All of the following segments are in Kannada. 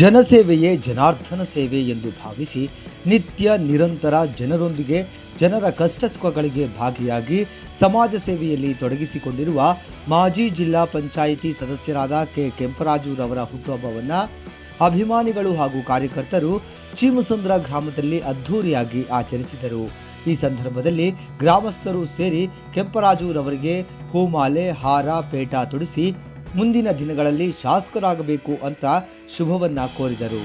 ಜನಸೇವೆಯೇ ಜನಾರ್ಧನ ಸೇವೆ ಎಂದು ಭಾವಿಸಿ ನಿತ್ಯ ನಿರಂತರ ಜನರೊಂದಿಗೆ ಜನರ ಕಷ್ಟ ಸುಖಗಳಿಗೆ ಭಾಗಿಯಾಗಿ ಸಮಾಜ ಸೇವೆಯಲ್ಲಿ ತೊಡಗಿಸಿಕೊಂಡಿರುವ ಮಾಜಿ ಜಿಲ್ಲಾ ಪಂಚಾಯಿತಿ ಸದಸ್ಯರಾದ ಕೆ ಕೆಂಪರಾಜುರವರ ಹುಟ್ಟುಹಬ್ಬವನ್ನು ಅಭಿಮಾನಿಗಳು ಹಾಗೂ ಕಾರ್ಯಕರ್ತರು ಚೀಮಸಂದ್ರ ಗ್ರಾಮದಲ್ಲಿ ಅದ್ಧೂರಿಯಾಗಿ ಆಚರಿಸಿದರು. ಈ ಸಂದರ್ಭದಲ್ಲಿ ಗ್ರಾಮಸ್ಥರು ಸೇರಿ ಕೆಂಪರಾಜುರವರಿಗೆ ಹೂಮಾಲೆ, ಹಾರ, ಪೇಟ ತೊಡಿಸಿ ಮುಂದಿನ ದಿನಗಳಲ್ಲಿ ಶಾಸಕರಾಗಬೇಕು ಅಂತ ಶುಭವನ್ನ ಕೋರಿದರು.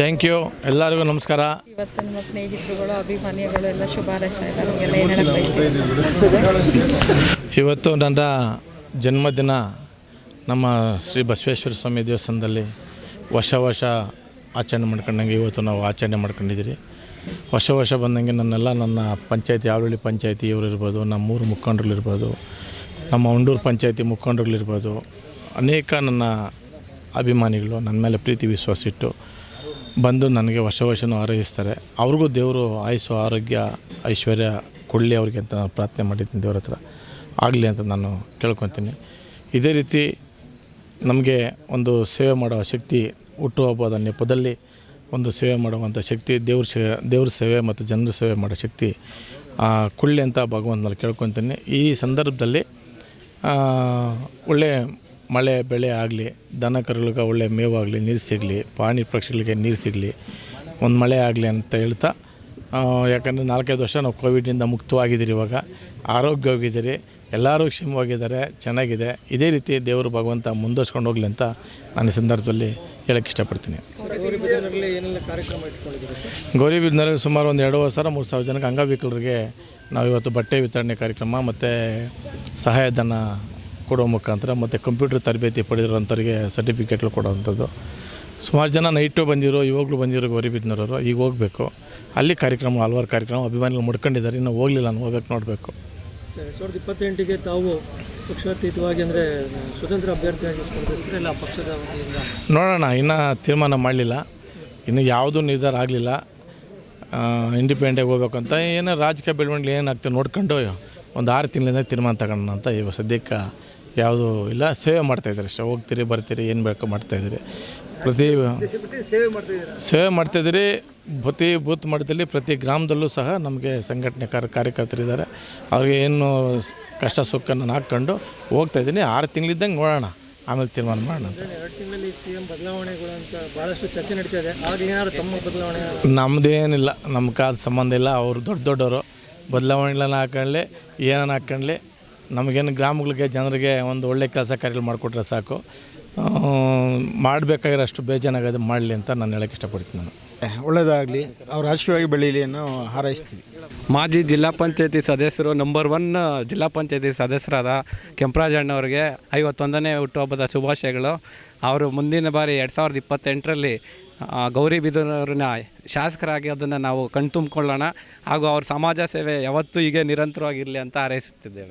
ಥ್ಯಾಂಕ್ ಯು ಎಲ್ಲರಿಗೂ ನಮಸ್ಕಾರ. ಇವತ್ತು ನಮ್ಮ ಸ್ನೇಹಿತರುಗಳು ಅಭಿಮಾನಿಗಳು ಎಲ್ಲ ಶುಭ ಇವತ್ತು ನನ್ನ ಜನ್ಮದಿನ ನಮ್ಮ ಶ್ರೀ ಬಸವೇಶ್ವರ ಸ್ವಾಮಿ ದೇವಸ್ಥಾನದಲ್ಲಿ ವರ್ಷ ವರ್ಷ ಆಚರಣೆ ಮಾಡ್ಕೊಂಡಂಗೆ ಇವತ್ತು ನಾವು ಆಚರಣೆ ಮಾಡ್ಕೊಂಡಿದ್ದೀರಿ. ವರ್ಷ ವರ್ಷ ಬಂದಂಗೆ ನನ್ನೆಲ್ಲ ನನ್ನ ಪಂಚಾಯತಿ, ಆಳ್ವಳ್ಳಿ ಪಂಚಾಯತಿ ಇವರು ಇರ್ಬೋದು, ನಮ್ಮ ಮೂರು ಮುಖಂಡರುಗಳಿರ್ಬೋದು ನಮ್ಮ ಉಂಡೂರು ಪಂಚಾಯತಿ ಮುಖಂಡರುಗಳಿರ್ಬೋದು ಅನೇಕ ನನ್ನ ಅಭಿಮಾನಿಗಳು ನನ್ನ ಮೇಲೆ ಪ್ರೀತಿ ವಿಶ್ವಾಸ ಇಟ್ಟು ಬಂದು ನನಗೆ ವರ್ಷ ವರ್ಷವೂ ಆರೈಸ್ತಾರೆ. ಅವ್ರಿಗೂ ದೇವರು ಆಯಸ್ಸು, ಆರೋಗ್ಯ, ಐಶ್ವರ್ಯ ಕೊಡಲಿ ಅವ್ರಿಗೆ ಅಂತ ನಾನು ಪ್ರಾರ್ಥನೆ ಮಾಡಿದ್ದೀನಿ ದೇವ್ರ ಹತ್ರ. ಆಗಲಿ ಅಂತ ನಾನು ಕೇಳ್ಕೊತೀನಿ. ಇದೇ ರೀತಿ ನಮಗೆ ಒಂದು ಸೇವೆ ಮಾಡೋ ಶಕ್ತಿ ಹುಟ್ಟುಹಬ್ಬದ ನೆಪದಲ್ಲಿ ಒಂದು ಸೇವೆ ಮಾಡುವಂಥ ಶಕ್ತಿ, ದೇವ್ರ ಸೇವೆ ದೇವ್ರ ಸೇವೆ ಮತ್ತು ಜನರ ಸೇವೆ ಮಾಡೋ ಶಕ್ತಿ ಕೊಡಲಿ ಅಂತ ಭಗವಂತನಲ್ಲಿ ಕೇಳ್ಕೊತೀನಿ. ಈ ಸಂದರ್ಭದಲ್ಲಿ ಒಳ್ಳೆ ಮಳೆ, ಬೆಳೆ ಆಗಲಿ, ದನ ಕರುಗಳಿಗೆ ಒಳ್ಳೆ ಮೇವಾಗಲಿ ನೀರು ಸಿಗಲಿ ಪ್ರಾಣಿ ಪಕ್ಷಿಗಳಿಗೆ ನೀರು ಸಿಗಲಿ, ಒಂದು ಮಳೆ ಆಗಲಿ ಅಂತ ಹೇಳ್ತಾ ಯಾಕಂದರೆ ನಾಲ್ಕೈದು ವರ್ಷ ನಾವು ಕೋವಿಡಿಂದ ಮುಕ್ತವಾಗಿದ್ದೀರಿ ಇವಾಗ. ಆರೋಗ್ಯವಾಗಿದ್ದೀರಿ, ಎಲ್ಲರೂ ಕ್ಷೇಮವಾಗಿದ್ದಾರೆ, ಚೆನ್ನಾಗಿದೆ. ಇದೇ ರೀತಿ ದೇವರು ಭಗವಂತ ಮುಂದುವರ್ಸ್ಕೊಂಡು ಹೋಗಲಿ ಅಂತ ನಾನು ಸಂದರ್ಭದಲ್ಲಿ ಹೇಳಕ್ಕೆ ಇಷ್ಟಪಡ್ತೀನಿ. ಗೌರಿಬಿದ್ನಲ್ಲಿ ಸುಮಾರು ಒಂದು ಎರಡೂವರೆ ಸಾವಿರ ಮೂರು ಸಾವಿರ ಜನಕ್ಕೆ ಅಂಗವಿಕಲರಿಗೆ ನಾವು ಇವತ್ತು ಬಟ್ಟೆ ವಿತರಣೆ ಕಾರ್ಯಕ್ರಮ ಮತ್ತು ಸಹಾಯಧನ ಕೊಡೋ ಮುಖಾಂತರ ಮತ್ತು ಕಂಪ್ಯೂಟರ್ ತರಬೇತಿ ಪಡೆದಿರೋಂಥವ್ರಿಗೆ ಸರ್ಟಿಫಿಕೇಟ್ಗಳು ಕೊಡೋವಂಥದ್ದು. ಸುಮಾರು ಜನ ನೈಟು ಬಂದಿರೋ ಇವಾಗಲೂ ಬಂದಿರೋ ಗೌರಿಬಿದ್ನವರು ಈಗ ಹೋಗಬೇಕು. ಅಲ್ಲಿ ಕಾರ್ಯಕ್ರಮ ಹಲವಾರು ಕಾರ್ಯಕ್ರಮ ಅಭಿಮಾನಿಗಳು ಮುಡ್ಕೊಂಡಿದ್ದಾರೆ. ಇನ್ನೂ ಹೋಗಲಿಲ್ಲ ನಾನು ಹೋಗ್ಬೇಕು ನೋಡಬೇಕು. ಸಾವಿರದ ಇಪ್ಪತ್ತೆಂಟಿಗೆ ತಾವು ಪಕ್ಷಾತೀತವಾಗಿ ಅಂದರೆ ಸ್ವತಂತ್ರ ಅಭ್ಯರ್ಥಿಯಾಗಿ ಇಲ್ಲ, ಪಕ್ಷದ ನೋಡೋಣ, ಇನ್ನೂ ತೀರ್ಮಾನ ಮಾಡಲಿಲ್ಲ. ಇನ್ನು ಯಾವುದೂ ನಿರ್ಧಾರ ಆಗಲಿಲ್ಲ. ಇಂಡಿಪೆಂಡೆಂಟಾಗಿ ಹೋಗ್ಬೇಕಂತ ಏನೋ ರಾಜಕೀಯ ಬೆಳವಣಿಗೆ ಏನಾಗ್ತದೆ ನೋಡ್ಕೊಂಡು ಒಂದು ಆರು ತಿಂಗಳಿಂದ ತೀರ್ಮಾನ ತಗೊಳ್ಳೋಣ ಅಂತ ಇವಾಗ ಸದ್ಯಕ್ಕೆ ಯಾವುದೂ ಇಲ್ಲ ಸೇವೆ ಮಾಡ್ತಾಯಿದ್ದಾರೆ ಅಷ್ಟೇ. ಹೋಗ್ತೀರಿ ಬರ್ತೀರಿ ಏನು ಬೇಕು ಮಾಡ್ತಾಯಿದ್ದೀರಿ ಪ್ರತಿ ಸೇವೆ ಮಾಡ್ತಾಯಿದ್ದೀರಿ ಪ್ರತಿ ಬೂತ್ ಮಟ್ಟದಲ್ಲಿ ಪ್ರತಿ ಗ್ರಾಮದಲ್ಲೂ ಸಹ ನಮಗೆ ಸಂಘಟನೆ ಕಾರ್ಯ ಕಾರ್ಯಕರ್ತರಿದ್ದಾರೆ ಅವ್ರಿಗೆ ಏನು ಕಷ್ಟ ಸುಖ ನಾನು ಹಾಕ್ಕೊಂಡು ಹೋಗ್ತಾಯಿದ್ದೀನಿ ಆರು ತಿಂಗಳಿದ್ದಂಗೆ ನೋಡೋಣ. ಆಮೇಲೆ ತೀರ್ಮಾನ ಮಾಡೋಣ ಅಂತ. ಎರಡು ತಿಂಗಳಲ್ಲಿ ಸಿ ಎಂ ಬದಲಾವಣೆಗಳು ಅಂತ ಭಾಳಷ್ಟು ಚರ್ಚೆ ನಡೀತಾ ಇದೆ. ಆಗ ಏನಾದ್ರು ತಮ್ಮ ಬದಲಾವಣೆ ನಮ್ಮದೇನಿಲ್ಲ ನಮ್ಮ ಕಾಲ ಸಂಬಂಧ ಇಲ್ಲ. ಅವರು ದೊಡ್ಡ ದೊಡ್ಡವರು. ಬದಲಾವಣೆಗಳನ್ನ ಹಾಕೊಳ್ಳಿ ಏನನ್ನ ಹಾಕ್ಕೊಳ್ಳಿ ನಮಗೇನು ಗ್ರಾಮಗಳಿಗೆ ಜನರಿಗೆ ಒಂದು ಒಳ್ಳೆ ಕೆಲಸ ಕಾರ್ಯಗಳು ಮಾಡಿಕೊಟ್ರೆ ಸಾಕು. ಮಾಡಬೇಕಾಗಿರೋ ಅಷ್ಟು ಬೇಜಾನಾಗೋದು ಮಾಡಲಿ ಅಂತ ನಾನು ಹೇಳೋಕ್ಕೆ ಇಷ್ಟಪಡ್ತೀನಿ ನಾನು. ಒಳ್ಳೆಯದಾಗಲಿ ಅವ್ರು ರಾಜಕೀಯವಾಗಿ ಬೆಳೀಲಿ ಅನ್ನೋ ಹಾರೈಸ್ತೀವಿ. ಮಾಜಿ ಜಿಲ್ಲಾ ಪಂಚಾಯತಿ ಸದಸ್ಯರು ನಂಬರ್ ಒನ್ ಜಿಲ್ಲಾ ಪಂಚಾಯತಿ ಸದಸ್ಯರಾದ ಕೆಂಪರಾಜಣ್ಣವ್ರಿಗೆ ಐವತ್ತೊಂದನೇ ಹುಟ್ಟುಹಬ್ಬದ ಶುಭಾಶಯಗಳು. ಅವರು ಮುಂದಿನ ಬಾರಿ ಎರಡು ಸಾವಿರದ ಇಪ್ಪತ್ತೆಂಟರಲ್ಲಿ ಗೌರಿಬಿದನೂರಿನ ಶಾಸಕರಾಗಿ ಅದನ್ನು ನಾವು ಕಣ್ತುಂಬಿಕೊಳ್ಳೋಣ. ಹಾಗೂ ಅವ್ರ ಸಮಾಜ ಸೇವೆ ಯಾವತ್ತೂ ಹೀಗೆ ನಿರಂತರವಾಗಿರಲಿ ಅಂತ ಹಾರೈಸುತ್ತಿದ್ದೇವೆ.